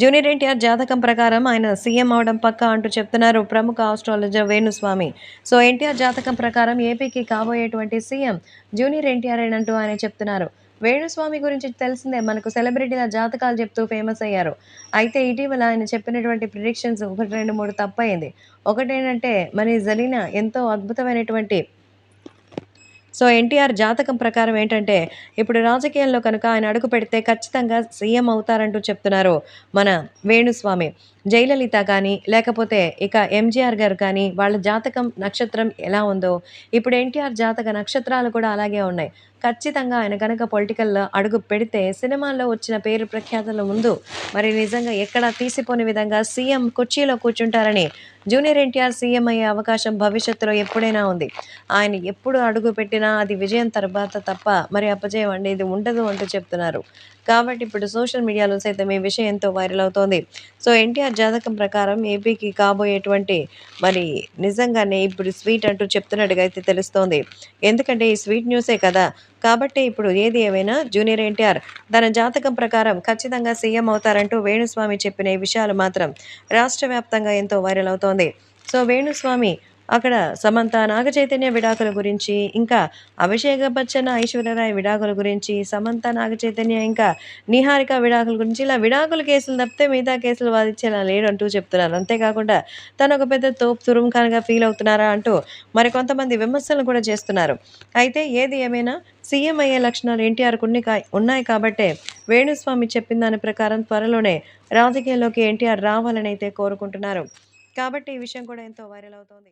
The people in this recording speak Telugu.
జూనియర్ ఎన్టీఆర్ జాతకం ప్రకారం ఆయన సీఎం అవడం పక్కా అంటూ చెప్తున్నారు ప్రముఖ ఆస్ట్రాలజర్ వేణుస్వామి. సో ఎన్టీఆర్ జాతకం ప్రకారం ఏపీకి కాబోయేటువంటి సీఎం జూనియర్ ఎన్టీఆర్ అంటూ ఆయన చెప్తున్నారు. వేణుస్వామి గురించి తెలిసిందే మనకు సెలబ్రిటీల జాతకాలు చెప్తూ ఫేమస్ అయ్యారు. అయితే ఇటీవల ఆయన చెప్పినటువంటి ప్రిడిక్షన్స్ ఒకటి రెండు మూడు తప్పయింది ఒకటేంటంటే మరి జరీనా ఎంతో అద్భుతమైనటువంటి సో ఎన్టీఆర్ జాతకం ప్రకారం ఏంటంటే ఇప్పుడు రాజకీయాల్లో కనుక ఆయన అడుగు పెడితే ఖచ్చితంగా సీఎం అవుతారంటూ చెప్తున్నారు మన వేణుస్వామి. జయలలిత కానీ లేకపోతే ఇక ఎంజీఆర్ గారు కానీ వాళ్ళ జాతకం నక్షత్రం ఎలా ఉందో ఇప్పుడు ఎన్టీఆర్ జాతక నక్షత్రాలు కూడా అలాగే ఉన్నాయి. ఖచ్చితంగా ఆయన కనుక పొలిటికల్లో అడుగు పెడితే సినిమాల్లో వచ్చిన పేరు ప్రఖ్యాతల ముందు మరి నిజంగా ఎక్కడ తీసిపోని విధంగా సీఎం కుర్చీలో కూర్చుంటారని జూనియర్ ఎన్టీఆర్ సీఎం అయ్యే అవకాశం భవిష్యత్తులో ఎప్పుడైనా ఉంది. ఆయన ఎప్పుడు అడుగు పెట్టిన అది విజయం తర్వాత తప్ప మరి అపజయం అనేది ఉండదు అంటూ చెప్తున్నారు. కాబట్టి ఇప్పుడు సోషల్ మీడియాలో సైతం ఈ విషయం ఎంతో వైరల్ అవుతోంది. సో ఎన్టీఆర్ జాతకం ప్రకారం ఏపీకి కాబోయేటువంటి మరి నిజంగానే ఇప్పుడు స్వీట్ అంటూ చెప్తున్నట్టుగా అయితే తెలుస్తోంది. ఎందుకంటే ఈ స్వీట్ న్యూసే కదా. కాబట్టి ఇప్పుడు ఏది ఏమైనా జూనియర్ ఎన్టీఆర్ తన జాతకం ప్రకారం ఖచ్చితంగా సీఎం అవుతారంటూ వేణుస్వామి చెప్పిన ఈ విషయాలు మాత్రం రాష్ట్ర వ్యాప్తంగా ఎంతో వైరల్ అవుతోంది. సో వేణుస్వామి అక్కడ సమంత నాగచైతన్య విడాకుల గురించి ఇంకా అభిషేక బచ్చన్ ఐశ్వర్యరాయ్ విడాకుల గురించి సమంత నాగచైతన్య ఇంకా నిహారిక విడాకుల గురించి ఇలా విడాకుల కేసులు తప్పితే మిగతా కేసులు వాదించేలా లేడు అంటూ చెప్తున్నారు. అంతేకాకుండా తను ఒక పెద్ద తోపు తురుముఖాన్గా ఫీల్ అవుతున్నారా అంటూ మరి కొంతమంది విమర్శలు కూడా చేస్తున్నారు. అయితే ఏది ఏమైనా సీఎం అయ్యే లక్షణాలు ఎన్టీఆర్కు కొన్ని కా- ఉన్నాయి కాబట్టే వేణుస్వామి చెప్పిన దాని ప్రకారం త్వరలోనే రాజకీయాల్లోకి ఎన్టీఆర్ రావాలని అయితే కోరుకుంటున్నారు. కాబట్టి ఈ విషయం కూడా ఎంతో వైరల్ అవుతోంది.